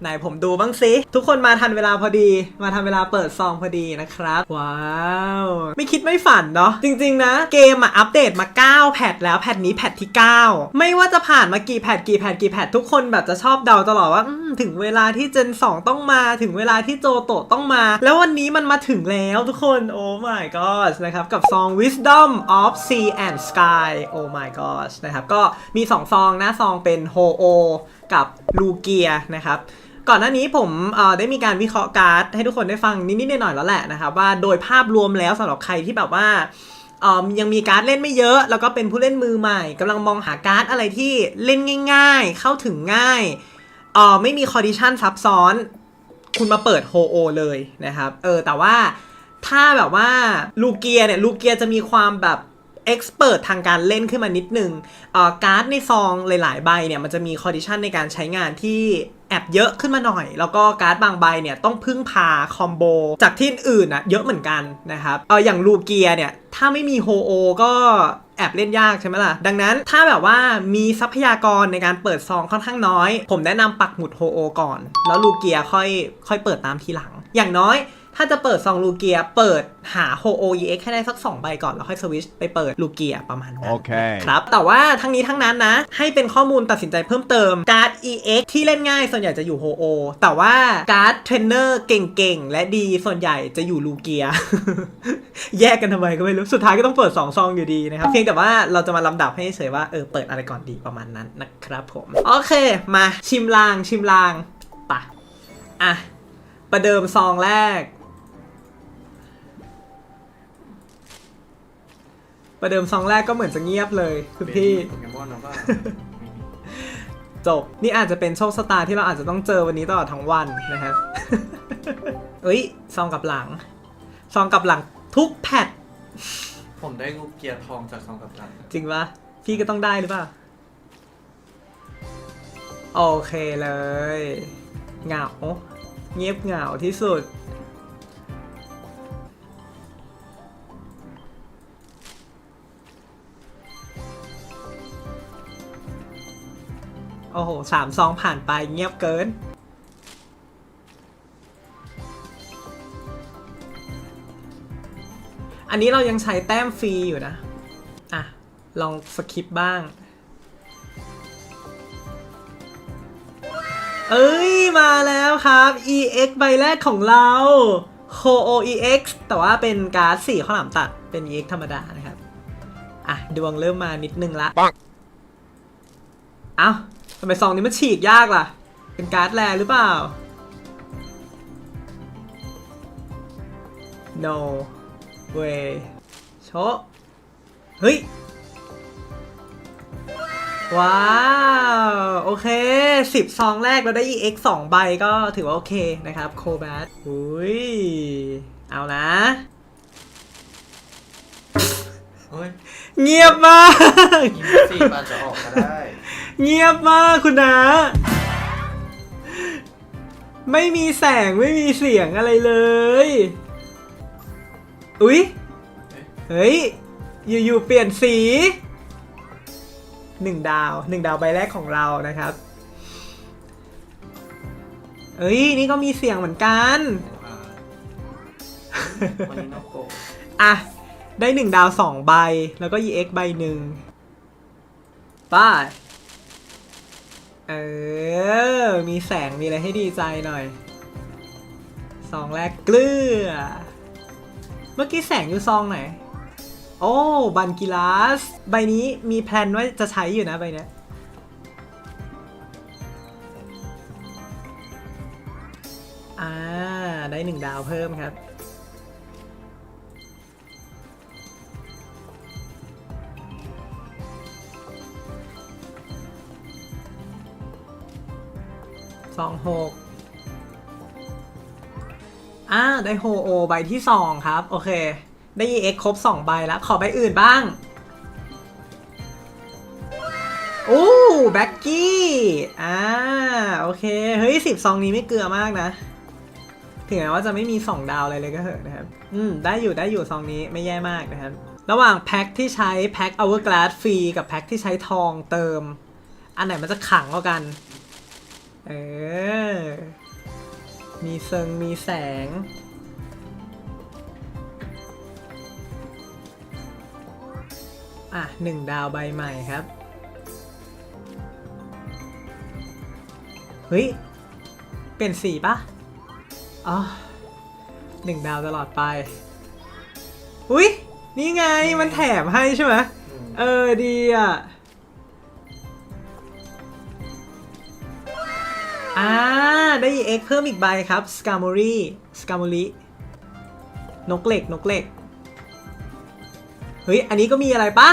ไหนผมดูบ้างสิ ทุกคนมาทันเวลาพอดี มาทันเวลาเปิดซองพอดีนะครับ ว้าว ไม่คิดไม่ฝันเนาะ จริง ๆ นะ เกมอะอัปเดตมา 9 แพทแล้วแพทนี้แพทที่ 9 ไม่ว่าจะผ่านมากี่แพทกี่แพทกี่แพททุกคนแบบจะชอบเดาตลอดว่าถึงเวลาที่เจน 2 ต้องมาถึงเวลาที่โจโตต้องมา แล้ววันนี้มันมาถึงแล้วทุกคนโอ้ my god นะครับกับซอง Wisdom of Sea and Sky โอ้ my god นะครับก็มี 2 ซองนะซองเป็นโฮโอกับลูเกียนะครับ ก่อนหน้านี้ผมได้มีการวิเคราะห์การ์ดให้ทุกคนได้ฟังนิดๆหน่อยๆแล้วแหละนะครับว่าโดยภาพรวมแล้วสำหรับใครที่แบบว่ายังมีการ์ดเล่นไม่เยอะ แล้วก็เป็นผู้เล่นมือใหม่กำลังมองหาการ์ดอะไรที่เล่นง่าย ๆ เข้าถึงง่ายไม่มีคอดิชันซับซ้อน คุณมาเปิดโฮโอเลยนะครับเออแต่ว่าถ้าแบบว่าลูเกียเนี่ยลูเกียจะมีความแบบ เอ็กซ์เพรสทางการเล่นขึ้นมานิดนึงเอ่อการ์ดในซองหลาย ๆ ใบเนี่ยมันจะมีคอดิชันในการใช้งานที่แอบเยอะขึ้นมาหน่อย แล้วก็การ์ดบางใบเนี่ยต้องพึ่งพาคอมโบจากที่อื่นอะเยอะเหมือนกันนะครับเอออย่างลูเกียเนี่ยถ้าไม่มีโฮโอก็แอบเล่นยากใช่ไหมล่ะ ดังนั้นถ้าแบบว่ามีทรัพยากรในการเปิดซองค่อนข้างน้อย ผมแนะนำปักหมุดโฮโอก่อน แล้วลูเกียค่อยค่อยเปิดตามทีหลัง อย่างน้อย ถ้าจะเปิดซองลูเกีย เปิดหาโฮโอ EX ให้ได้สัก 2 ใบก่อน แล้วค่อยสวิชไปเปิดลูเกียประมาณนั้นโอเคครับ แต่ว่าทั้งนี้ทั้งนั้นนะ ให้เป็นข้อมูลตัดสินใจเพิ่มเติม การ์ด EX ที่เล่นง่ายส่วนใหญ่จะอยู่โฮโอแต่ว่าการ์ดเทรนเนอร์เก่งๆ และดีส่วนใหญ่จะอยู่ลูเกีย แยกกันทำไมก็ไม่รู้ สุดท้ายก็ต้องเปิด 2 ซองอยู่ดีนะครับ เพียงแต่ว่าเราจะมาลำดับให้เฉยว่าเออเปิดอะไรก่อนดีประมาณนั้นนะครับผมโอเค มาชิมลางชิมลางไปะอะประเดิมซองแรก ประเดิมซองแรกก็เหมือนจะเงียบเลยคุณพี่ โปเกมอนแล้วก็จบ นี่อาจจะเป็นโชคชะตาที่เราอาจจะต้องเจอวันนี้ตลอดทั้งวันนะครับ เอ้ย ซองกับหลัง ซองกับหลังทุกแพท ผมได้ลูกเกียร์ทองจากซองกับตันจริงปะพี่ก็ต้องได้หรือเปล่า โอเคเลย เหงา เงียบเหงาที่สุด โอ้โหสามซองผ่านไปเงียบเกิน อันนี้เรายังใช้แต้มฟรีอยู่นะ อะ ลองสคิปบ้าง เอ้ย มาแล้วครับ EX ใบแรกของเรา Ho EX แต่ว่าเป็นการ์ด4ข้าวหลามตัด เป็น EX ธรรมดานะครับ อะ ดวงเริ่มมานิดนึงละปังเอ้า ทำไมซองนี้มันฉีกยากล่ะ เป็นการ์ดแรหรือเปล่า no way โชะเฮ้ย ว้าว โอเค 10 ซองแรกเราได้ EX 2 ใบก็ถือว่าโอเคนะครับ โคแบทอุ้ย เอานะเฮ้ยเงียบมาก อีสี่อาจจะออกก็ได้ เงียบมากคุณนะ ไม่มีแสงไม่มีเสียงอะไรเลย อุ๊ย เฮ้ย อยู่ๆเปลี่ยนสีหนึ่งดาวหนึ่งดาวใบแรกของเรานะครับ เอ้ย นี่ก็มีเสียงเหมือนกันอะ ได้หนึ่งดาวสองใบ แล้วก็ EX ใบหนึ่งป้า เออ มีแสงมีอะไรให้ดีใจหน่อยซองแรกเกลือ เมื่อกี้แสงอยู่ซองไหน โอ้บันกิลาส ใบนี้มีแพลนว่าจะใช้อยู่นะใบเนี้ยอ่า ได้หนึ่งดาวเพิ่มครับ สองหกอ่าได้โฮโอใบที่สองครับ โอเค ได้ EX ครบสองใบแล้ว ขอใบอื่นบ้างโอ้แบ็กกี้ อ่า โอเค เฮ้ยสิบซองนี้ไม่เกลือมากนะ ถึงแม้ว่าจะไม่มีสองดาวอะไรเลยก็เถอะนะครับ อืม ได้อยู่ได้อยู่ซองนี้ไม่แย่มากนะครับ ระหว่างแพ็คที่ใช้แพ็ค Hourglass ฟรีกับแพ็คที่ใช้ทองเติม อันไหนมันจะขังกว่ากัน เออ มีเซิงมีแสง อะหนึ่งดาวใบใหม่ครับ เฮ้ย เปลี่ยนสีปะอ๋อหนึ่งดาวตลอดไป อุ้ยนี่ไงมันแถมให้ใช่ไหมเออดีอะ อ่า ได้ EX เพิ่มอีกใบครับสกาม o รีสกาม o รีนกเหล็ก นกเหล็ก เฮ้ย อันนี้ก็มีอะไรปะ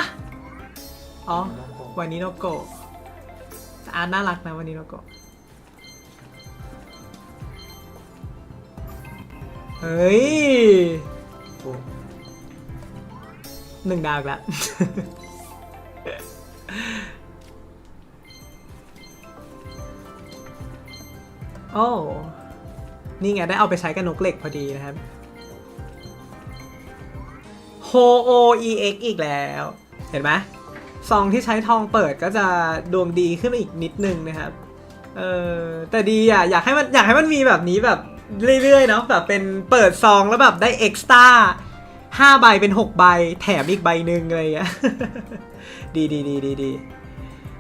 อ๋อน้องโกวันนี้โนโกะแต่อาร์ตน่ารักนะวันนี้โนโกะเฮ้ยโอ้หนึ่งดาวอีกแล้ว โอ้นี่ไงได้เอาไปใช้กับนกเหล็กพอดีนะครับโฮโอ EX อีกแล้ว เห็นไหมซองที่ใช้ทองเปิดก็จะดวงดีขึ้นมาอีกนิดนึงนะครับ เออแต่ดีอะอยากให้มันอยากให้มันมีแบบนี้แบบเรื่อยๆเนาะแบบเป็นเปิดซองแล้วแบบได้เอ็กซ์ต้าห้าใบเป็นหกใบแถมอีกใบหนึ่งอะไรอย่างเงี้ยดีดีดีดีดี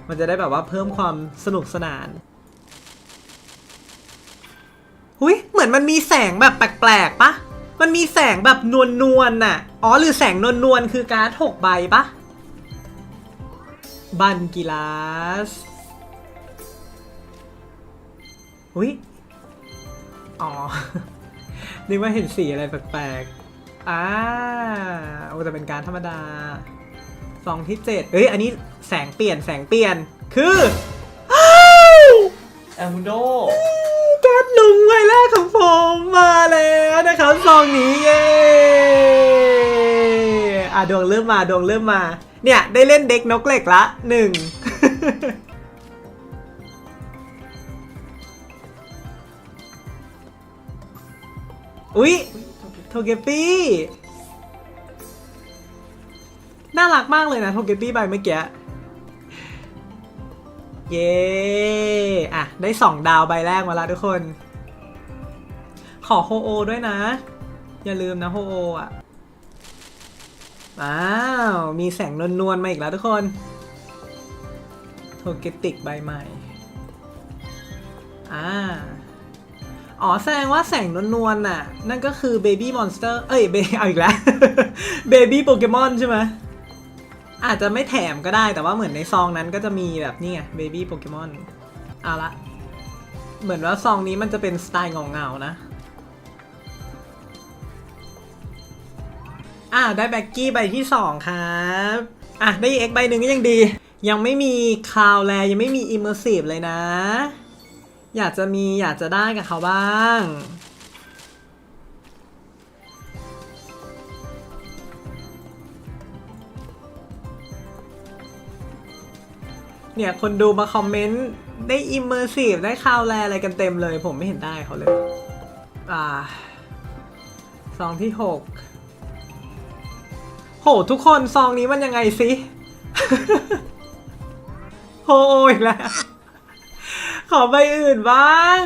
มันจะได้แบบว่าเพิ่มความสนุกสนาน หุยเหมือนมันมีแสงแบบแปลกๆปะมันมีแสงแบบนวลนวลๆน่ะ อ๋อ หรือแสงนวลนวลๆคือการ์ดหกใบปะบันกิลาสหุยอ๋อ นึกว่าเห็นสีอะไรแปลกๆอ่าโอ้แต่เป็นการธรรมดาซองที่เจ็ดเอ้ย อันนี้แสงเปลี่ยนแสงเปลี่ยนคือแอลมูโด ลุงใบแรกของผมมาแล้วนะครับซองนี้เย้อะดวงเริ่มมาดวงเริ่มมา เนี่ย ได้เล่นเด็กนกเหล็กละหนึ่งอุ๊ยโทเกปี้น่ารักมากเลยนะโทเกปี้ใบเมื่อกี้ เย้ อะ ได้สองดาวใบแรกมาแล้วทุกคน ขอโฮโอด้วยนะ อย่าลืมนะโฮโออะอ้าว มีแสงนวลๆมาอีกแล้วทุกคนโทเกติกใบใหม่อ่าอ๋อแสดงว่าแสงนวลๆน่ะ นั่นก็คือ Baby Monster เอ้ยเบเอาอีกแล้ว Baby Pokemon ใช่ไหมอาจจะไม่แถมก็ได้แต่ว่าเหมือนในซองนั้นก็จะมีแบบนี่ไง Baby Pokemon เอาละ เหมือนว่าซองนี้มันจะเป็นสไตล์เงาๆนะ อ่าได้แบ็กกี้ใบที่2ครับอะได้ EX ใบหนึ่งก็ยังดี ยังไม่มีคลาวแลยังไม่มี Immersive เลยนะ อยากจะมีอยากจะได้กับเขาบ้างเนี่ย คนดูมาคอมเมนต์ ได้ Immersive ได้คลาวแลอะไรกันเต็มเลย ผมไม่เห็นได้เขาเลย อ่าซองที่6 โหทุกคนซองนี้มันยังไงสิโหอีกแล้ว ขอใบอื่นบ้าง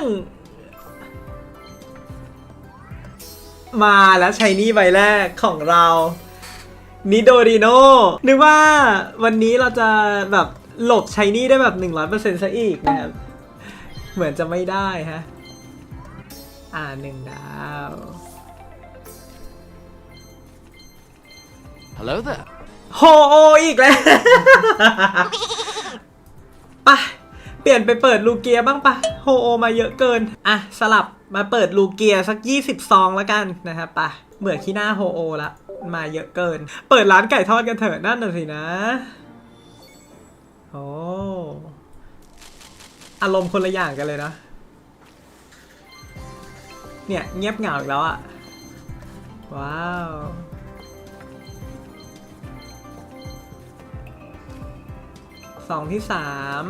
มาแล้วใช้นี่ใบแรกของเรา นิโดริโนนึกว่าวันนี้เราจะแบบหลบใช้นี่ได้แบบ 100%ซะอีกนะครับ เหมือนจะไม่ได้ฮะ อ่าหนึ่งดาว Hello there. โฮโออีกแล้วปะเปลี่ยนไปเปิดลูเกียบ้างปะโฮโอมาเยอะเกิน อะ สลับมาเปิดลูเกียสัก 20ซองแล้วกันนะครับปะเบื่อขี้หน้าโฮโอละมาเยอะเกิน เปิดร้านไก่ทอดกันเถอะนั่นน่ะสินะโอ้อารมณ์คนละอย่างกันเลยนะ เนี่ย เงียบเหงาอีกแล้วอะว้าว สองที่สาม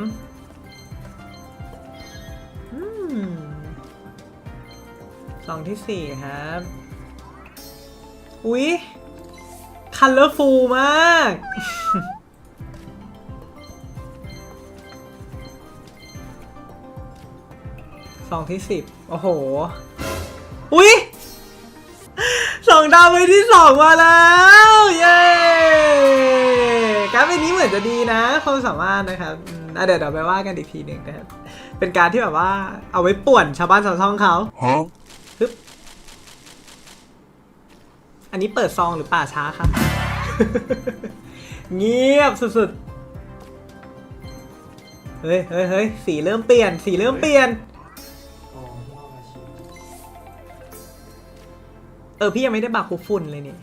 สองที่สี่ครับ อุ๊ย คัลเลอร์ฟูลมาก สองที่สิบ โอ้โห อุ๊ยสองดาวใบที่สองมาแล้ว เย้ การดใบนี้เหมือนจะดีนะความสามารถนะครับอืมอะเดี๋ยวเดี๋ยวไปว่ากันอีกทีหนึ่งนะครับ เป็นการที่แบบว่าเอาไว้ป่วนชาวบ้านชาวช่องเขา Huh? ฮึบอันนี้เปิดซองหรือป่าช้าครับ เงียบสุดๆ เฮ้ยเฮ้ยเฮ้ยสีเริ่มเปลี่ยน สีเริ่มเปลี่ยนโอ้รอบอาชีพเออ พี่ยังไม่ได้บาคูฝุ่นเลยนี่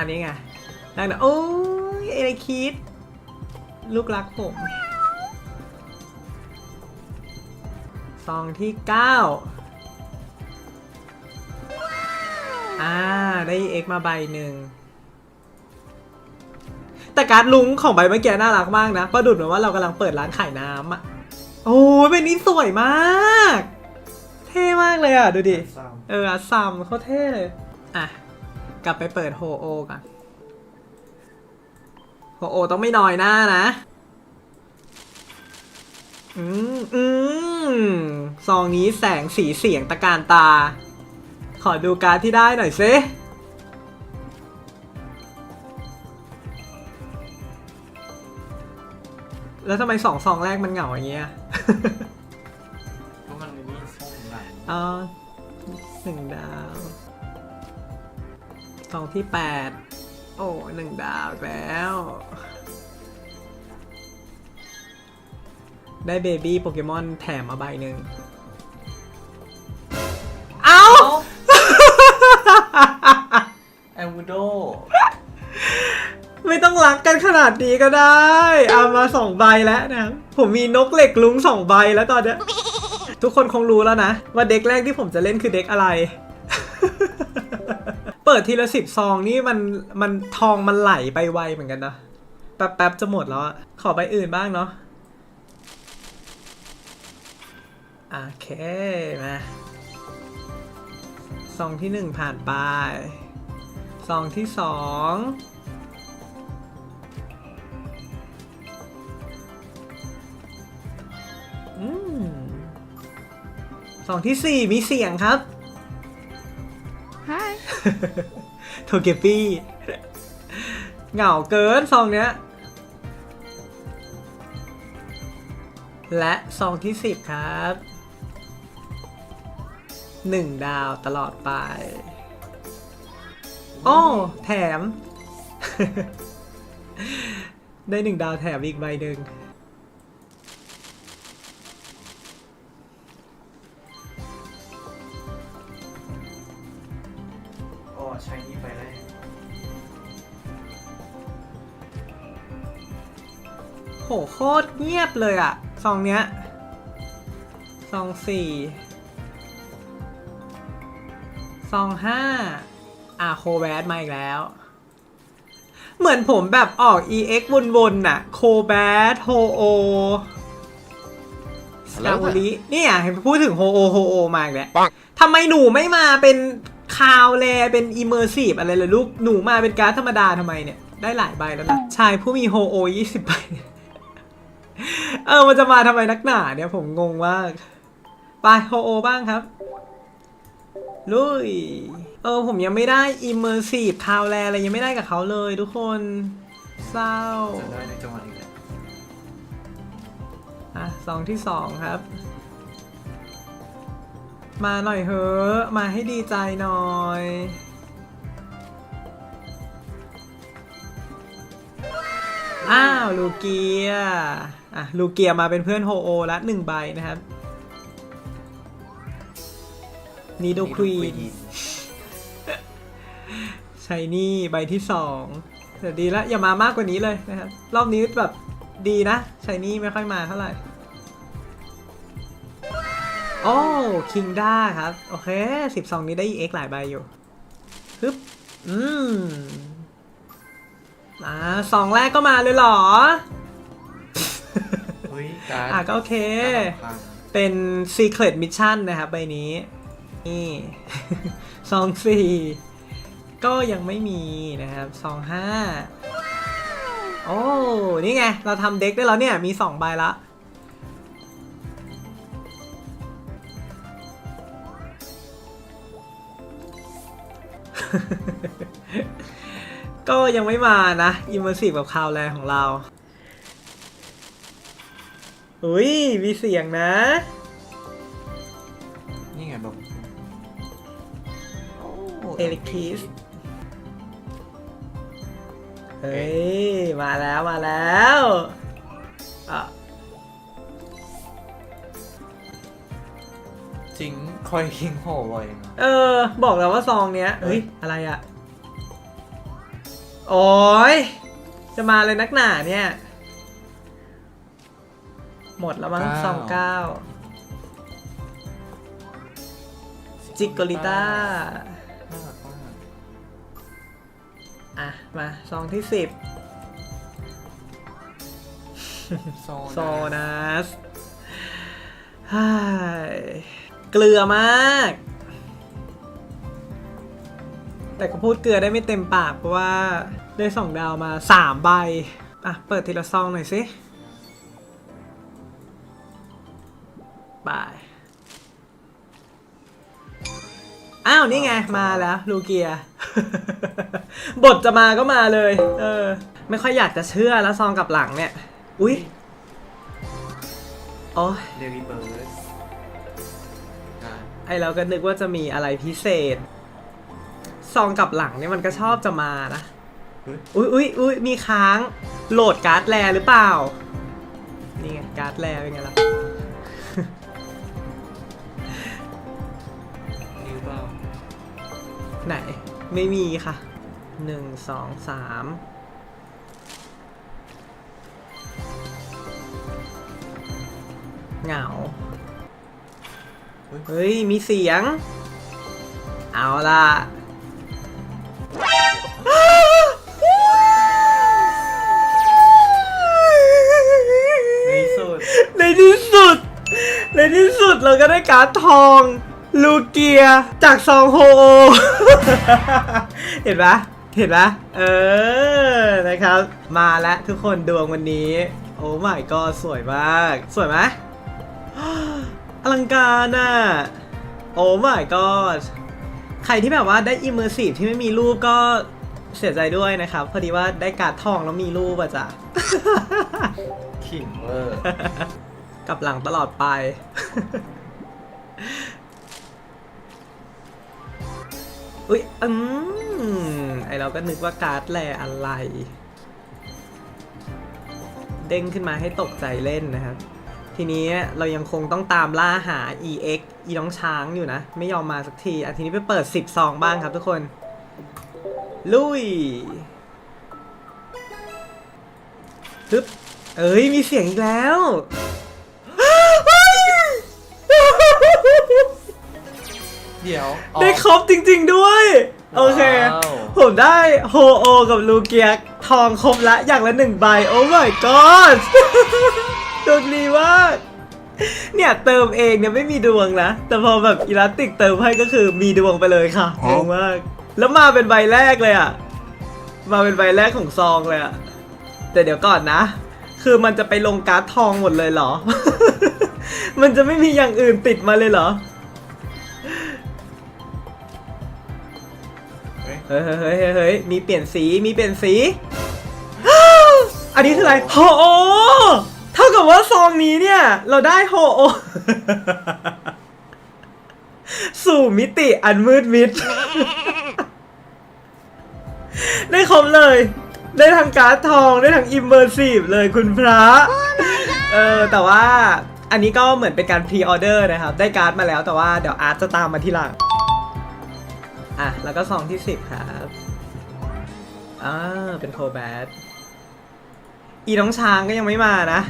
อันนี้ไงนั่นนะโอ้ยเอเลคิด ลูกรักผมซองที่9อ่า ได้ X มาใบหนึ่ง แต่การ์ดลุงของใบเมื่อกี้น่ารักมากนะประดุดเหมือนว่าเรากำลังเปิดร้านขายน้ำอะ โอ้ยเป็นนี้สวยมาก เท่มากเลยอะ ดูดิซ้เอออัสซัมเขาเท่เลย อะ กลับไปเปิดโฮโอกันโฮโอต้องไม่น้อยหน้านะ อืมอืมซองนี้แสงสีเสียงตะการตา ขอดูการดที่ได้หน่อยซิแล้วทำไมสองซองแรกมันเหงาอย่างเงี้ยำเพราะมันมีส้มหลังเออหนึ่งดาว ซองที่แปดโอ้หนึ่งดาวอีกแล้ว ได้เบบี้โปเกมอนแถมมาใบหนึ่งเอาแอลวูโด ไม่ต้องรักกันขนาดนี้ก็ได้เอามาสองใบแล้วนะครับผมมีนกเหล็กลุงสองใบแล้วตอนเนี้ยทุกคนคงรู้แล้วนะ ว่าเด็กแรกที่ผมจะเล่นคือเด็กอะไร เปิดทีละสิบซองนี่มันมันทองมันไหลไปไวเหมือนกันนะ แป๊บแป๊บจะหมดแล้วอะขอใบอื่นบ้างเนาะโอเคมาซองที่หนึ่งผ่านไปซองที่สองอืมซองที่สี่มีเสียงครับ Hi. โทเกปี้เหงาเกินซองเนี้ย และซองที่สิบครับหนึ่งดาวตลอดไป โอ้แถม ได้หนึ่งดาวแถมอีกใบหนึ่ง โหโคตรเงียบเลยอะซองเนี้ยซองสี่ซองห้าอะโคแบดมาอีกแล้ว เหมือนผมแบบออก EX วนๆน่ะ โคแบดโฮโอสกาโบลิเนี่ยเห็นพูดถึงโฮโอโฮโอมาอีกแล้วปังทำไมหนูไม่มาเป็นคาวแลเป็นอิมเมอร์ซีฟอะไรเลยลูก หนูมาเป็นการ์ดธรรมดาทำไมเนี่ย ได้หลายใบแล้วนะชายผู้มีโฮโอยี่สิบใบ เออ มันจะมาทำไมนักหนาเนี่ยผมงงมาก ไปโฮโอบ้างครับ ลุย เออ ผมยังไม่ได้ Immersive คาวแลอะไรยังไม่ได้กับเขาเลยทุกคน เศร้าจะได้ในจังหวะนี้แหละอะสองที่สองครับ มาหน่อยเถอะมาให้ดีใจหน่อย อ้าว ลูเกีย อะลูเกียมาเป็นเพื่อนโฮโอละหนึ่งใบนะครับนีโดควีนชายนี่ใบที่สองแต่ดีแล้วอย่ามามากกว่านี้เลยนะครับ รอบนี้แบบดีนะชายนี่ไม่ค่อยมาเท่าไหร่โอ้คิงด้าครับ โอเคสิบสองนี้ได้ EX หลายใบอยู่ฮึบอืมอ่าสองแรกก็มาเลยเหรอเฮ้ยอะก็โอเคเป็น Secret Mission นะครับใบนี้ นี่ ซองสี่ก็ยังไม่มีนะครับซองห้าโอ้ นี่ไง เราทำเด็กได้แล้วเนี่ย มีสองใบละ ก็ยังไม่มานะ Immersive กับคาวแลนของเรา อุ้ยมีเสียงนะ นี่ไงบอกเอลิคิสเฮ้ย มาแล้วมาแล้วอะจริงคอยคิงโหบ่อยนะเออ บอกแล้วว่าซองเนี้ยเฮ้ย อะไรอะโอ้ยจะมาเลยนักหนาเนี่ย หมดแล้วมั้งสองเก้าจิกโกลิต้า น่ารักมากอะ มาซองที่สิบโซโซนัสฮ่ายเกลือมาก แต่ก็พูดเกลือได้ไม่เต็มปากเพราะว่าได้สองดาวมาสามใบ อะ เปิดทีละซองหน่อยสิ บายอ้าว นี่ไง มาแล้วลูเกีย บทจะมาก็มาเลย เออ ไม่ค่อยอยากจะเชื่อแล้วซองกลับหลังเนี่ย อุ๊ยโอ้ยเดวิเบิร์สไอเราก็นึกว่าจะมีอะไรพิเศษ ซองกลับหลังเนี่ยมันก็ชอบจะมานะ อุ๊ยอุ๊ยอุ๊ยมีค้าง โหลดการ์ดแรหรือเปล่า นี่ไง การ์ดแรเป็นไงล่ะ ไหน ไม่มีค่ะหนึ่งสองสามเหงา เฮ้ย มีเสียง เอาล่ะในที่สุด ในที่สุดในที่สุดเราก็ได้การ์ดทอง ลูเกียจากซองโฮโอ เห็นปะเห็นปะเออ นะครับ มาแล้วทุกคนดวงวันนี้ โอ้ my god สวยมาก สวยไหมอลังการอะ โอ้ my god ใครที่แบบว่าได้ immersive ที่ไม่มีรูปก็เสียใจด้วยนะครับ พอดีว่าได้การ์ดทองแล้วมีรูปอะจ้ะขิงเวอร์กลับหลังตลอดไป อุ๊ยอืมไอเราก็นึกว่าการ์ดแลอะไร เด้งขึ้นมาให้ตกใจเล่นนะครับ ทีนี้เรายังคงต้องตามล่าหา EX อีน้องช้างอยู่นะ ไม่ยอมมาสักทีอะทีนี้ไปเปิด 10 ซองบ้างครับทุกคน ลุยฮึบเอ้ย มีเสียงอีกแล้ว เดี๋ยวได้ครบจริง ๆด้วย โอเค ว้าว ผมได้โฮโอกับลูเกียทองครบละอย่างละหนึ่งใบ โอ้ my god ดวงดีมากเนี่ยเติมเองเนี่ยไม่มีดวงนะ แต่พอแบบอีลาสติกเติมให้ก็คือมีดวงไปเลยค่ะงงมาก แล้วมาเป็นใบแรกเลยอะ มาเป็นใบแรกของซองเลยอะ แต่เดี๋ยวก่อนนะ คือมันจะไปลงการ์ดทองหมดเลยเหรอ มันจะไม่มีอย่างอื่นติดมาเลยเหรอ เฮ้ยเฮ้ยเฮ้ยเฮ้ยเฮ้ยมีเปลี่ยนสี มีเปลี่ยนสี อันนี้คืออะไรโฮโอเท่ากับว่าซองนี้เนี่ย เราได้โฮโอสู่มิติอันมืดมิด ได้ครบเลย ได้ทั้งการ์ดทอง ได้ทั้งอิมเมอร์ซีฟเลยคุณพระ เออ แต่ว่าอันนี้ก็เหมือนเป็นการพรีออเดอร์นะครับ ได้การ์ดมาแล้วแต่ว่าเดี๋ยวอาร์ตจะตามมาทีหลัง อะ แล้วก็ซองที่สิบครับอ่าเป็นโคแบทอีน้องช้างก็ยังไม่มานะ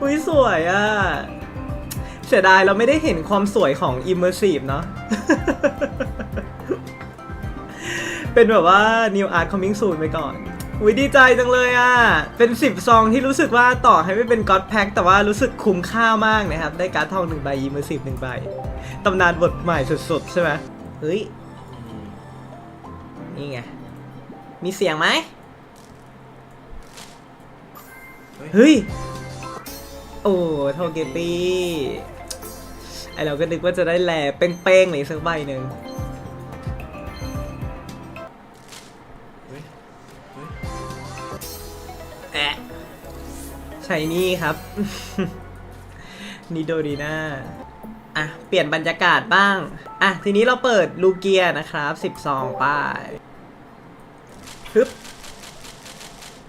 อุ้ยสวยอะ เสียดายเราไม่ได้เห็นความสวยของ Immersive เนาะ เป็นแบบว่า New Art Coming Soon ไปก่อน อุ้ยดีใจจังเลยอะ เป็น 10 ซองที่รู้สึกว่าต่อให้ไม่เป็น God Pack แต่ว่ารู้สึกคุ้มค่ามากนะครับ ได้การ์ดทองหนึ่งใบ Immersive หนึ่งใบ ตำนานบทใหม่สุดๆ ใช่ไหมเฮ้ย นี่ไง มีเสียงไหม เฮ้ย โอ้โทเกปี้ ไอเราก็นึกว่าจะได้แหล่เป้งๆหรือสักใบหนึ่ง ใช่นี่ครับ นิโดรีนาอะ เปลี่ยนบรรยากาศบ้าง อะ ทีนี้เราเปิดลูเกียนะครับสิบซองป้ายฮึบ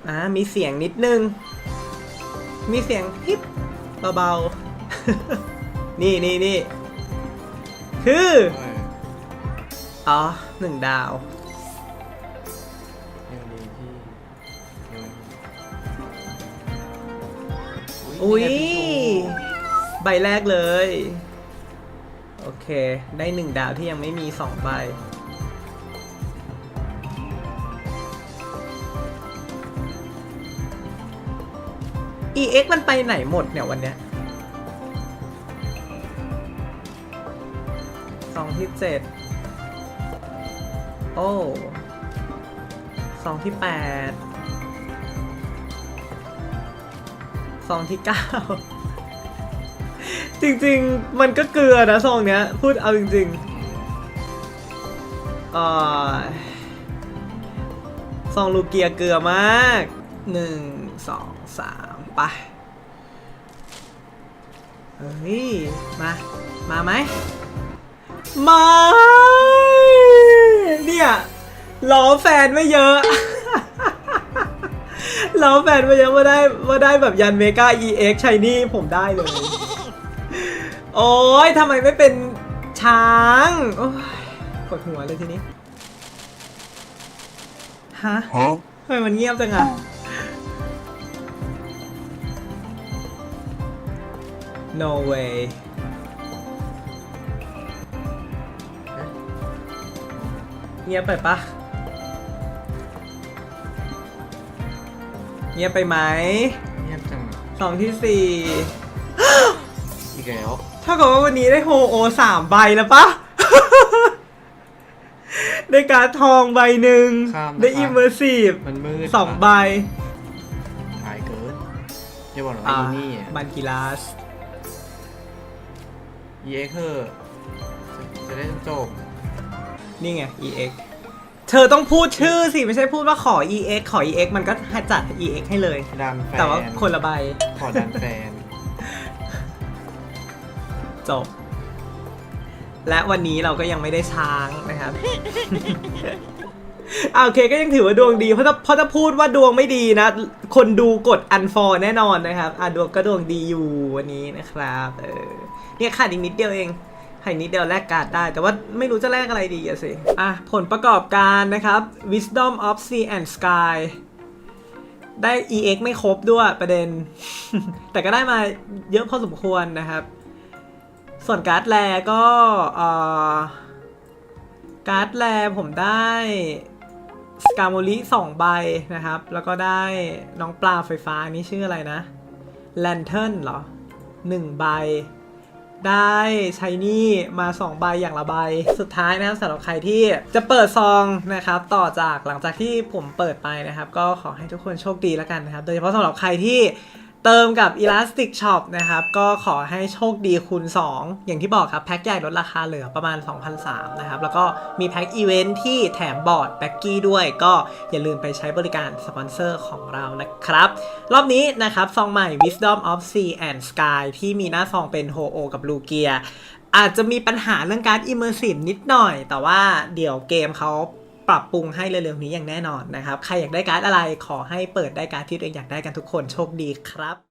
อะมีเสียงนิดนึง มีเสียงฮิปเบาๆ นี่นี่นี่คือเอออ๋อหนึ่งดาว อุ้ยใบแรกเลย โอเค ได้หนึ่งดาวที่ยังไม่มีสองใบ EX มันไปไหนหมดเนี่ยวันเนี้ยสองที่เจ็ดโอ้สองที่แปด สองที่เก้าจริงๆ มันก็เกลือนะซองเนี้ย พูดเอาจริงๆอ่อซองลูเกียเกลือมากหนึ่งสองสามไปเฮ้ย มา มาไหม มา เนี่ยล้อแฟนไม่เยอะ ล้อแฟนไม่เยอะว่าได้ว่าได้แบบยันเมกา EX ชัยนี่ผมได้เลย โอ้ยทำไมไม่เป็นช้างโอ้ยปวดหัวเลยทีนี้ฮะ Huh? ทำไมมันเงียบจังอะ no way เงียบไปปะ เงียบไปไหมเงียบจังสองที่สี่ อีกแล้วเท่ากับว่าวันนี้ได้โฮโอสามใบแล้วปะ ได้การ์ดทองใบหนึ่ง ข้ามนะคะได้อิมเมอร์ซีฟมันมืดสองใบถ่ายเกินอย่าบอกนะอ่าว่าอีนี่อะ บันกิลาส EX เธอจะได้จบนี่ไง EX เธอต้องพูดชื่อสิไม่ใช่พูดว่าขอ EX ขอ EX มันก็ให้จัด EX ให้เลย ดันแฟนแต่ว่าคนละใบขอดันแฟน จบ และวันนี้เราก็ยังไม่ได้ช้างนะครับอ่าโอเคก็ยังถือว่าดวงดี เพราะถ้าเพราะถ้าพูดว่าดวงไม่ดีนะ คนดูกด unfor แน่นอนนะครับอะดวงก็ดวงดีอยู่วันนี้นะครับ เออเนี่ยขาดอีกนิดเดียวเอง ขาดอีกนิดเดียวแลกการ์ดได้ แต่ว่าไม่รู้จะแลกอะไรดีอะสิ อะ ผลประกอบการนะครับ Wisdom of Sea and Sky ได้ EX ไม่ครบด้วยประเด็น แต่ก็ได้มาเยอะพอสมควรนะครับ ส่วนการ์ดแลก็การ์ดแลผมได้สกาโมลิสองใบนะครับ แล้วก็ได้น้องปลาไฟฟ้านี่ชื่ออะไรนะแลนเทิร์นเหรอหนึ่งใบ ได้ใช้นี่มา2ใบอย่างละใบ สุดท้ายนะครับสำหรับใครที่จะเปิดซองนะครับต่อจากหลังจากที่ผมเปิดไปนะครับ ก็ขอให้ทุกคนโชคดีแล้วกันนะครับ โดยเฉพาะสำหรับใครที่ เติมกับ Elastic Shop นะครับ ก็ขอให้โชคดีคูณ 2 อย่างที่บอกครับ แพ็คใหญ่ลดราคาเหลือประมาณ 2,003นะครับ แล้วก็มีแพ็คอีเวนท์ที่แถมบอร์ดแบ็กกี้ด้วย ก็อย่าลืมไปใช้บริการสปอนเซอร์ของเรานะครับ รอบนี้นะครับ ซองใหม่ Wisdom of Sea and Sky ที่มีหน้าซองเป็นโฮโอกับลูเกียอาจจะมีปัญหาเรื่องการ Immersive นิดหน่อย แต่ว่าเดี๋ยวเกมเขา ปรับปรุงให้เร็วๆนี้อย่างแน่นอนนะครับ ใครอยากได้การ์ดอะไรขอให้เปิดได้การ์ดที่ตัวเองอยากได้กันทุกคนโชคดีครับ